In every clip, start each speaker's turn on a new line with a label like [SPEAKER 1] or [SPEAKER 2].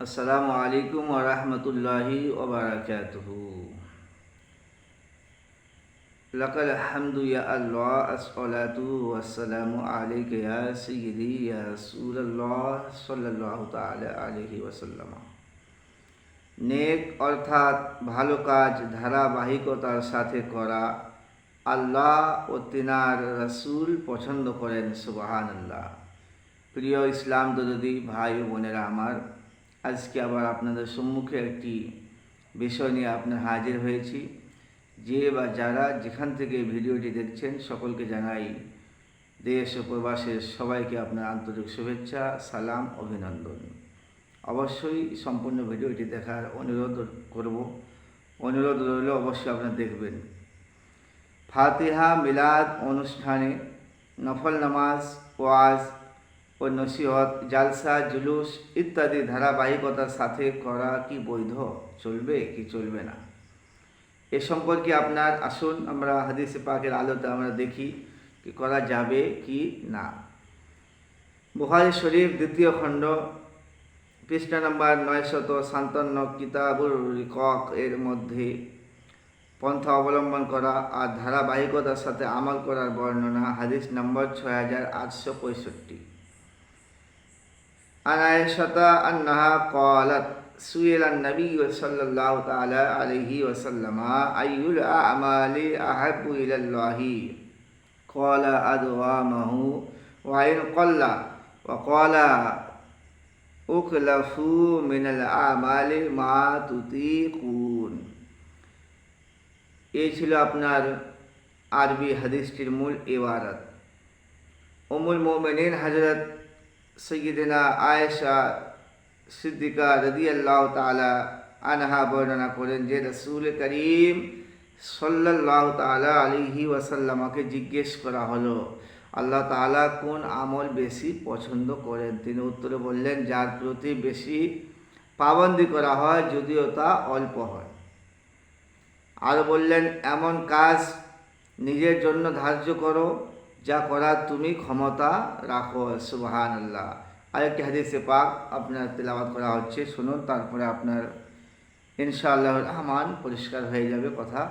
[SPEAKER 1] আসসালামু আলাইকুম ওরহমতুল্লাহি ওবরাকাতুহু লাকাল হামদু ইয়া আল্লাহ আসসালাতু ওয়াসসালামু আলাইকা ইয়া সাইয়্যিদি ইয়া রাসূলুল্লাহ সাল্লাল্লাহু তাআলা আলাইহি ওয়াসাল্লাম নেক অর্থাৎ ভালো কাজ ধারাবাহিকতার সাথে করা আল্লাহ ও তিনার রাসূল পছন্দ করেন সুবহানাল্লাহ প্রিয় ইসলাম দরদি ভাই ও বোনেরা আমার আজকে আবার আপনাদের সম্মুখে একটি বিষয় নিয়ে আপনার হাজির হয়েছি। যে বা যারা যেখান থেকে ভিডিওটি দেখছেন, সকলকে জানাই দেশ ও প্রবাসের সবাইকে আপনার আন্তরিক শুভেচ্ছা, সালাম, অভিনন্দন। অবশ্যই সম্পূর্ণ ভিডিওটি দেখার অনুরোধ করব। অনুরোধ রইল অবশ্যই আপনারা দেখবেন। ফাতিহা মিলাদ অনুষ্ঠানে নফল নামাজ, ওয়াজ ও নসিহত, জালসা, জুলুস ইত্যাদি ধারাবাহিকতার সাথে করা কি বৈধ? চলবে কি চলবে না? এ সম্পর্কে আপনার আসুন, আমরা হাদিসে পাকের আলোতে আমরা দেখি কি করা যাবে কি না। বুহারি শরীফ দ্বিতীয় খণ্ড, পৃষ্ঠা নম্বর নয়শত সান্তান্ন কিতাবুল রিকক এর মধ্যে পন্থা অবলম্বন করা আর ধারাবাহিকতার সাথে আমল করার বর্ণনা, হাদিস নম্বর ছয় হাজার আটশো পঁয়ষট্টি। عن عائشة أنها قالت سئل النبي صلى الله تعالى عليه وسلم أي الأعمال أحب إلى الله قال أدوامه وإن قل وقال أكلفوا من الأعمال ما تطيقون এই ছিল আপনার আরবি হাদিসটির মূল ইবারত উমুল মোমেনিন হজরত সৈয়দিনা আয়েশা সিদ্দিকা রদি আল্লাহ তালা আনহা বর্ণনা করেন যে রসুল করিম সাল্লাহ তালা আলিহি ওয়াসাল্লামাকে জিজ্ঞেস করা হলো। আল্লাহ তালা কোন আমল বেশি পছন্দ করেন? তিনি উত্তরে বললেন, যার প্রতি বেশি পাবন্দি করা হয়, যদিও তা অল্প হয়। আর বললেন, এমন কাজ নিজের জন্য ধার্য করো যা করার তুমি ক্ষমতা রাখো সুবাহান আল্লাহ আরেকটি হাদিসে পাক আপনার তেলাবাদ করা হচ্ছে, শুনুন, তারপরে আপনার ইনশাআল্লাহ রহমান পরিষ্কার হয়ে যাবে কথা।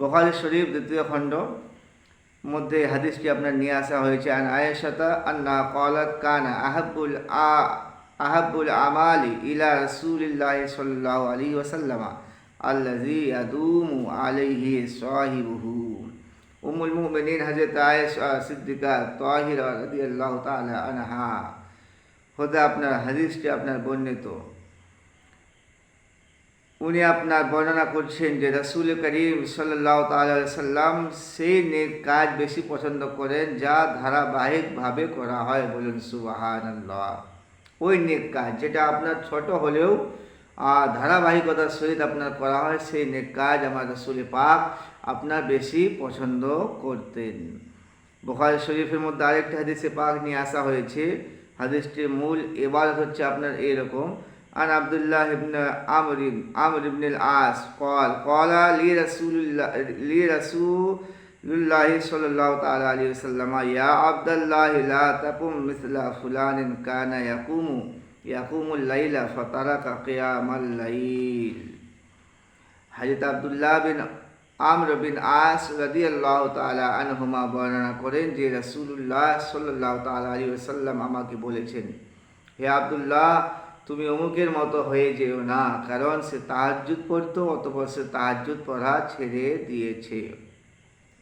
[SPEAKER 1] বখারি শরীফ, দ্বিতীয় খণ্ড মধ্যে হাদিসটি আপনার নিয়ে আসা হয়েছে, আন আয়েশাতা আন্না কলাত কানা আহাবুল আ আহাবুল আমালি ইলা রসুলিল্লাহ সাল্লাহ আলী ওসাল্লামা আল্লাজি আদুমু আলাইহি সাহিবুহু। উমুল মুমিনিন হযরত আয়েশা সিদ্দিকা তাহিরা রাদিয়াল্লাহু তাআলা আনহা হতে আপনার হাদিসটি আপনার বর্ণিত উনি আপনার বর্ণনা করছেন যে রসুল করিম সাল্লাহ সাল্লাম সেই নেক কাজ বেশি পছন্দ করেন যা ধারাবাহিকভাবে করা হয় বলুন সুবাহান ওই নেক কাজ যেটা আপনার ছোট হলেও ধারাবাহিকতার সহিত আপনার করা হয় সেই নেক কাজ আমার রসুল পাক আপনার বেশি পছন্দ করতেন বোখারি শরীফের মধ্যে আরেকটা হাদিসে পাক নিয়ে আসা হয়েছে হাদিসটির মূল এবার হচ্ছে আপনার এইরকম عن عبد الله بن عمرو عمرو بن العاص قال قال لي رسول الله لي رسول الله صلى الله تعالى عليه وسلم يا عبد الله لا تقم مثل فلان كان يقوم يقوم الليل فترك قيام الليل حضرت আব্দুল্লাহ বিন আমর বিন আস রাদি আল্লাহ তালা আনহুমা বর্ণনা করেন যে রসুল্লাহ সাল্লাহ তালা আলী ওসাল্লাম আমাকে বলেছেন, হে আবদুল্লাহ, তুমি অমুকের মতো হয়ে যেও না, কারণ সে তাহাজুদ পড়তো অতপর সে তাহাজুদ পড়া ছেড়ে দিয়েছে।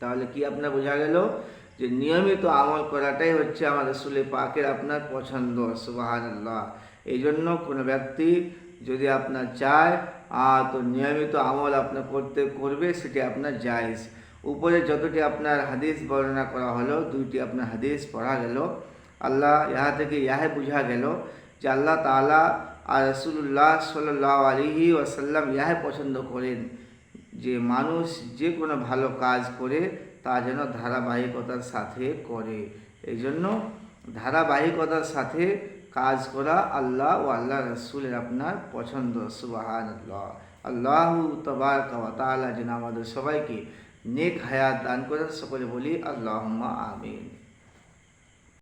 [SPEAKER 1] তাহলে কি আপনার বোঝা গেল যে নিয়মিত আমল করাটাই হচ্ছে আমাদের সুলে পাকের আপনার পছন্দ সুবাহান আল্লাহ এই জন্য কোনো ব্যক্তি যদি আপনার চায় তো নিয়মিত আমল আপনার করতে করবে, সেটি আপনার জায়জ। উপরে যতটি আপনার হাদিস বর্ণনা করা হলো, দুইটি আপনার হাদিস পড়া গেল। আল্লাহ ইহা থেকে ইহাই বোঝা গেল যে আল্লাহ তালা আর রসুল্লাহ সাল্লাহ আলিহি ওসাল্লাম ইহাই পছন্দ করেন। যে মানুষ যে কোনো ভালো কাজ করে, তা যেন ধারাবাহিকতার সাথে করে। এই জন্য ধারাবাহিকতার সাথে কাজ করা আল্লাহ ও আল্লাহ রসুলের আপনার পছন্দ সুবাহান আল্লাহ আল্লাহ তবার কালা যেন আমাদের সবাইকে নেক হায়াত দান করেন, সকলে বলি আল্লাহ আমিন।